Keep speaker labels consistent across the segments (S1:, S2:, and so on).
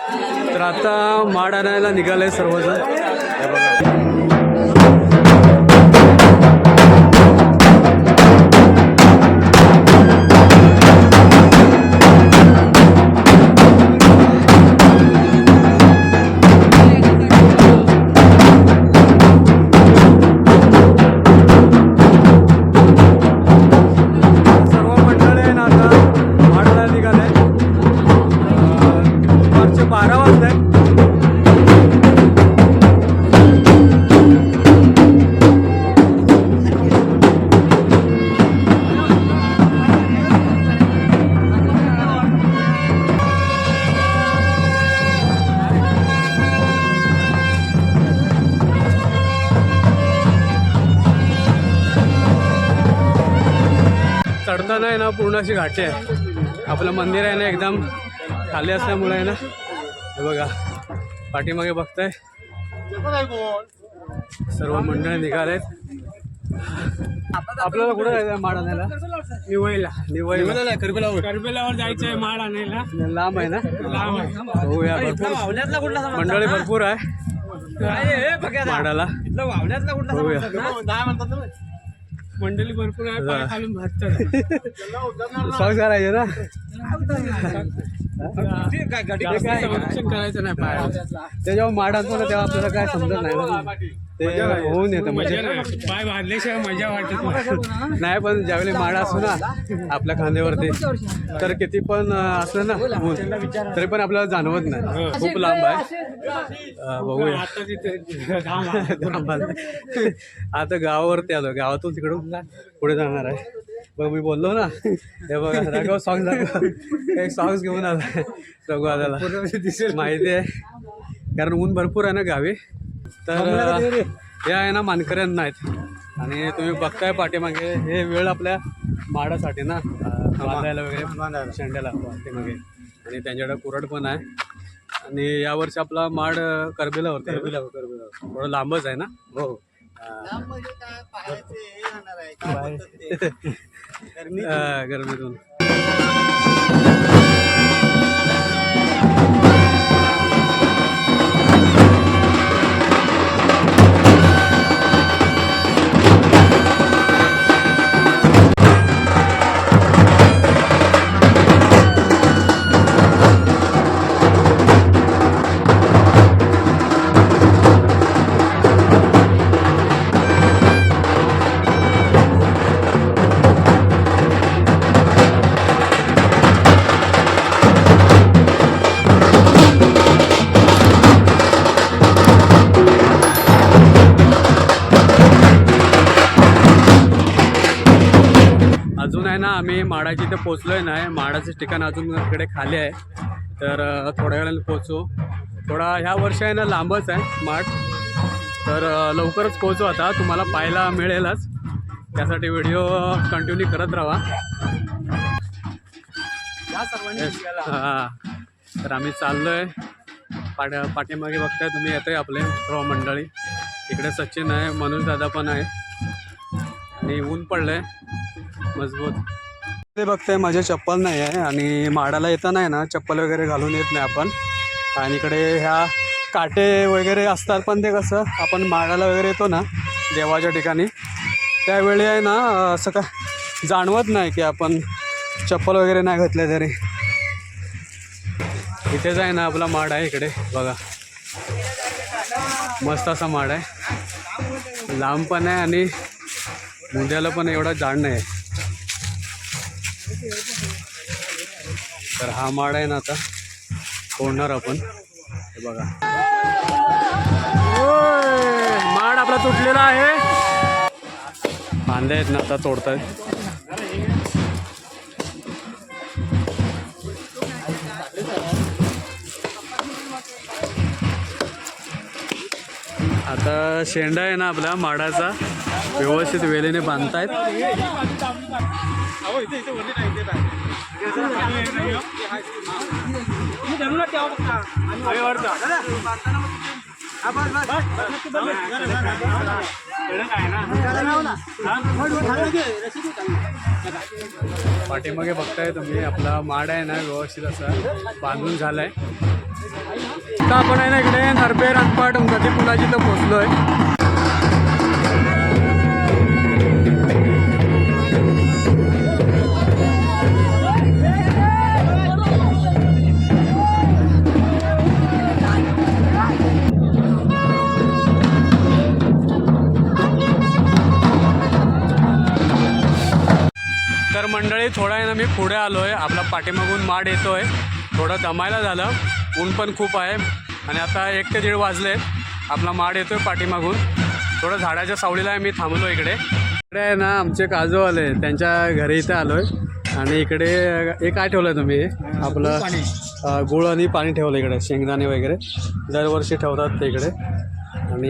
S1: तर आता माड आणायला निघाले सर्वजण. हे बघा. ना पूर्ण अशी घाटी आहे. आपलं मंदिर आहे ना एकदम खाली असल्यामुळे आहे ना. हे बघा पाठीमागे बघताय. सर्व मंडळी निघालेत आपल्याला कुठं जायचं माड आणायला? निवईला
S2: करबेलावर. जायचंय माळ आणायला.
S1: लांब आहे ना?
S2: लांब आहे.
S1: होऊया भरपूर. मंडळी भरपूर आहे. माडाला होऊया
S2: मंडळी भरपूर आहे पाय खालून भाजतात
S1: सॉंग करायचे ना.
S2: संरक्षण करायचं नाही पाय.
S1: ते जेव्हा माड आणतो ना तेव्हा आपल्याला काय समजत नाही ना ते होऊन येतं
S2: मजा.
S1: म्हणजे
S2: नाही. पाय भाजल्याशिवाय मजा वाटत नाही.
S1: पण ज्यावेळी माड असतो ना आपल्या खांद्यावरती तर किती पण असलं ना ऊन तरी पण आपल्याला जाणवत नाही. खूप लांब आहे. बघूया.
S2: आता
S1: गावावरती आलो. गावातून तिकडून पुढे जाणार आहे. बघ मी बोललो ना हे बघा राघव सॉंग दाखव एक सॉंग्स घेऊन आला रघु दादाला माहिती आहे. कारण ऊन भरपूर आहे ना गावी. तर हे आहे ना मानकऱ्यांना आहेत. आणि तुम्ही बघताय पाठीमागे हे वेळ आपल्या माडासाठी ना बांधायला वगैरे शेंड्याला पाठीमागे. आणि त्यांच्याकडे कुरड पण आहे. आणि यावर्षी आपला माड करबेला होता करबेला थोडं लांबच आहे ना? हो. गरमीतून. माडाची इथे पोचलोय नाही माडाचं ठिकाण अजून इकडे खाली आहे. तर थोड्या वेळाने पोचू थोडा ह्या वर्षी आहे ना लांबच आहे माठ तर लवकरच पोचू आता. तुम्हाला पाहायला मिळेलच. त्यासाठी व्हिडिओ कंटिन्यू करत राहा. हा. तर आम्ही चाललोय. पाठ पाठीमागे बघताय तुम्ही येतोय आपले सर्व मंडळी. इकडे सचिन आहे मनोज दादा पण आहे. आणि ऊन पडलंय. मजबूत. ते बघताय माझे चप्पल नाही आहे आणि माडाला येताना आहे ना चप्पल वगैरे घालून येत नाही आपण. आणि इकडे ह्या काटे वगैरे असतात पण ते कसं आपण माडाला वगैरे येतो ना देवाच्या ठिकाणी त्यावेळी आहे ना असं का जाणवत नाही की आपण चप्पल वगैरे नाही घातले तरी. इथेच आहे ना आपला माड आहे इकडे बघा. मस्त असा माड आहे. लांब पण आहे आणि मुंड्याला पण एवढा जाण नाही आहे. तर हा माड आहे ना आता. तोडणार आपण. हे बघा. माड आपला तुटलेला आहे. फांदे आहेत ना आता तोडतायत. आता शेंडा आहे ना आपला माडाचा. व्यवस्थित वेळेने बांधतायत. पाठीमागे बघताय तुम्ही आपला माड आहे ना व्यवस्थित असा बांधून झालाय. आता आपण आहे ना इकडे नरबे रनपाट गती पुलाची तर पोचलोय तर मंडळी थोडा आहे ना मी पुढे आलो आहे आपला पाठीमागून माड येतो आहे थोडं दमायला झालं. ऊन पण खूप आहे. आणि आता एक ते दीड वाजले. आपला माड येतो आहे पाठीमागून. थोडं झाडाच्या सावलीला आहे मी थांबलो इकडे. इकडे आहे ना आमचे काजू आले. त्यांच्या घरी इथे आलो आहे आणि इकडे हे काय ठेवलं आहे तुम्ही? आपलं गुळ आणि पाणी ठेवलं इकडे. शेंगदाणे वगैरे. दरवर्षी ठेवतात ते इकडे. आणि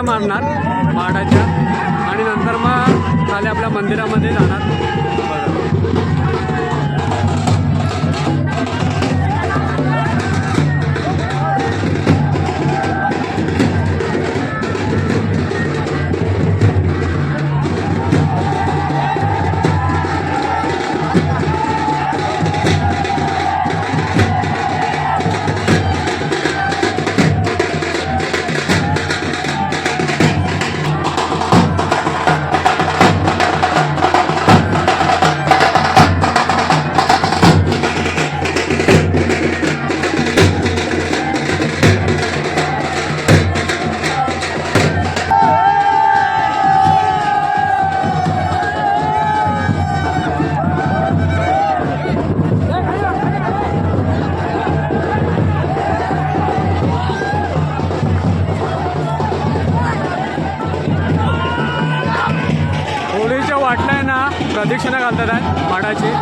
S1: फेऱ्या मारणार माडाच्या आणि नंतर मग खाली आपल्या मंदिरामध्ये जाणार. प्रदक्षिणा घालतात आहे माडाची.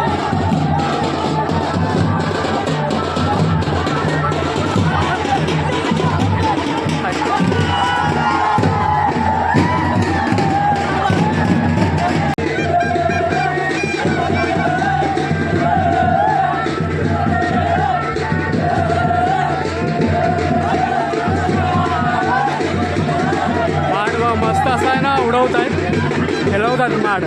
S1: मस्त आहे ना उडवत आहेत खेळवतात माड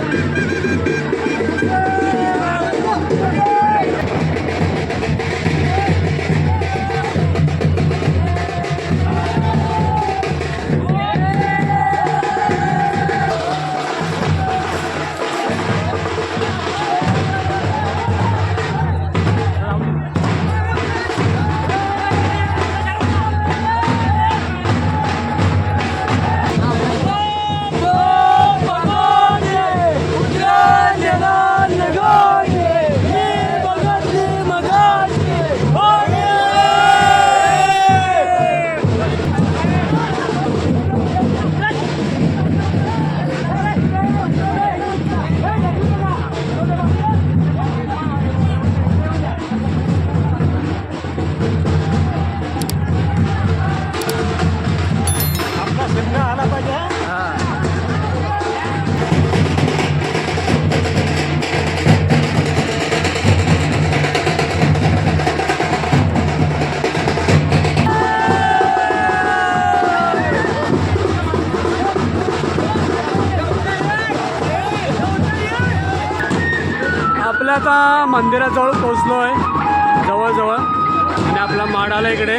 S1: आपल्या आता मंदिराजवळ पोचलो आहे जवळजवळ. आणि आपला माड आला इकडे.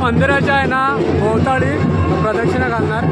S1: मंदिराच्या आहे ना भोवताळी प्रदक्षिणा घालणार.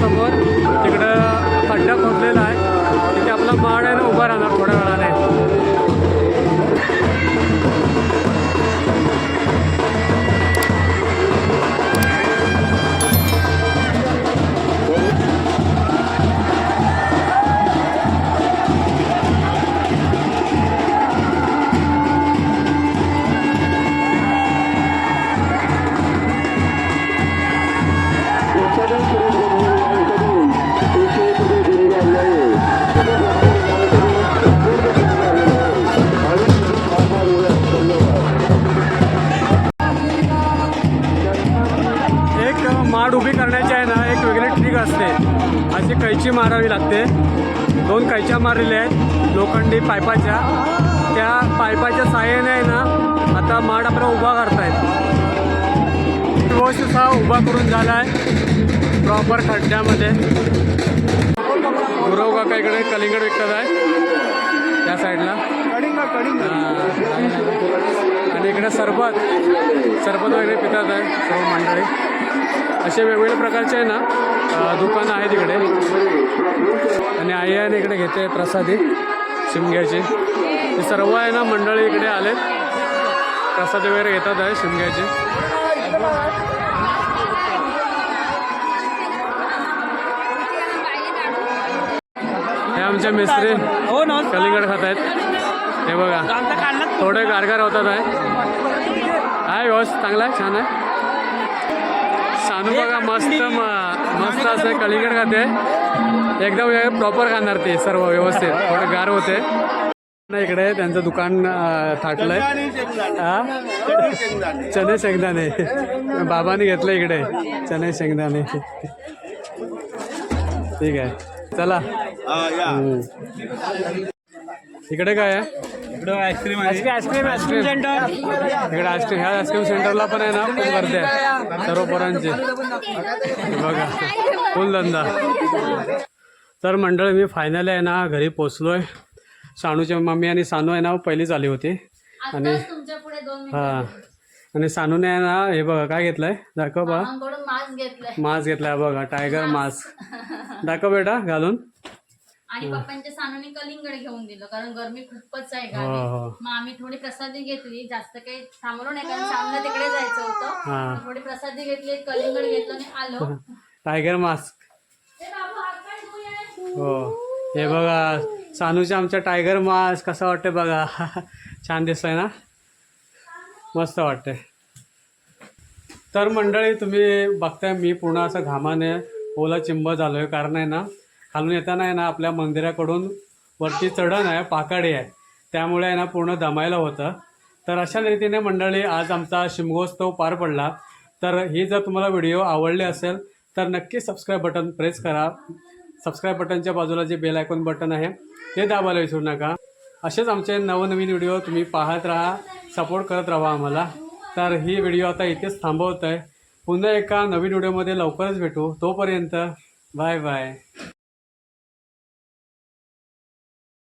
S1: तुम्ही कैची मारावी लागते. दोन कैच्या मारलेल्या आहेत. लोखंडी पायपाच्या. त्या पायपाच्या साह्याने आहे ना आता माड आपला उभा करतायत. व्यवस्थित हा उभा करून झाला आहे प्रॉपर खड्ड्यामध्ये. गुरव काका इकडे कलिंगड विकत आहे. त्या साईडला. आणि इकडे सरबत. सरबत वगैरे पितात आहे सर्व मंडळी. असे वेगवेगळ्या प्रकारचे आहे ना दुकानं आहेत इकडे. आणि आई आहे ना इकडे घेते प्रसादी शिमग्याची. सर्व आहे ना मंडळी इकडे आलेत. प्रसाद वगैरे घेतात आहे शिमग्याची. हे आमचे मिस्त्री
S2: हो ना
S1: कलिंगड खात आहेत. हे बघा थोडे गारगार होतात आहे. आहे व्यवस्थित चांगला आहे छान आहे. सानू बघा मस्त म- मस्त असं कलिंगड खाते एकदम प्रॉपर खाणार ते सर्व व्यवस्थित थोडे गार होते ना इकडे त्यांचं दुकान थाटलंय हा चणे शेंगदाणे बाबांनी घेतलं इकडे चणे शेंगदाणे ठीक आहे चला. इकडे काय आहे?
S2: Ice cream ice cream ice cream centre
S1: इकडे आईस्क्रीम ह्या आईस्क्रीम सेंटरला पण आहे ना खूप गर्दी आहे. सर्व पोरांची. हे बघा फुल धंदा. तर मंडळी मी फायनली आहे ना घरी पोचलोय सानूची मम्मी आणि सानू आहे ना पहिलीच आली होती. आणि हा. आणि सानूने आहे ना हे बघा काय घेतलंय? दाखव बा.
S3: मिनिटांकडून मास्क घेतलाय.
S1: मास्क घेतलाय बघा टायगर मास्क. दाखव बेटा घालून.
S3: आणि पप्पांच्या सानूने कलिंगड घेऊन दिलं कारण गरमी खूपच आहे गावी.
S1: हो.
S3: मग आम्ही थोडी प्रसादी घेतली जास्त काही थांबलो नाही कारण सामने तिकडे जायचं होतं.
S1: हा.
S3: मग थोडी प्रसादी घेतली कलिंगड घेतलं आणि आलो.
S1: Tiger mask.
S3: ए बाबू, हात पाय धुये.
S1: हो. हे बघा सानूच्या आमच्या टायगर मास्क कसं वाटतंय बघा. छान दिसतंय ना? मस्त वाटतंय. तर मंडळी तुम्ही बघताय मी पूर्ण असं घामाने ओला चिंब झालो आहे कारण आहे ना खालून येताना आहे ना आपल्या मंदिराकडून वरती चढण आहे पाकाडी आहे. त्यामुळे आहे ना पूर्ण दमायला होतं. तर अशा रीतीने मंडळी आज आमचा शिमगोत्सव पार पडला. तर ही जर तुम्हाला व्हिडिओ आवडले असेल तर नक्की सबस्क्राईब बटन प्रेस करा. सबस्क्राईब बटनच्या बाजूला जे बेल आयकॉन बटन आहे ते दाबायला विसरू नका. असेच आमचे नवनवीन व्हिडिओ तुम्ही पाहत राहा सपोर्ट करत राहा आम्हाला. तर ही व्हिडिओ आता इथेच थांबवत आहे पुन्हा एका नवीन व्हिडिओमध्ये लवकरच भेटू. तोपर्यंत बाय बाय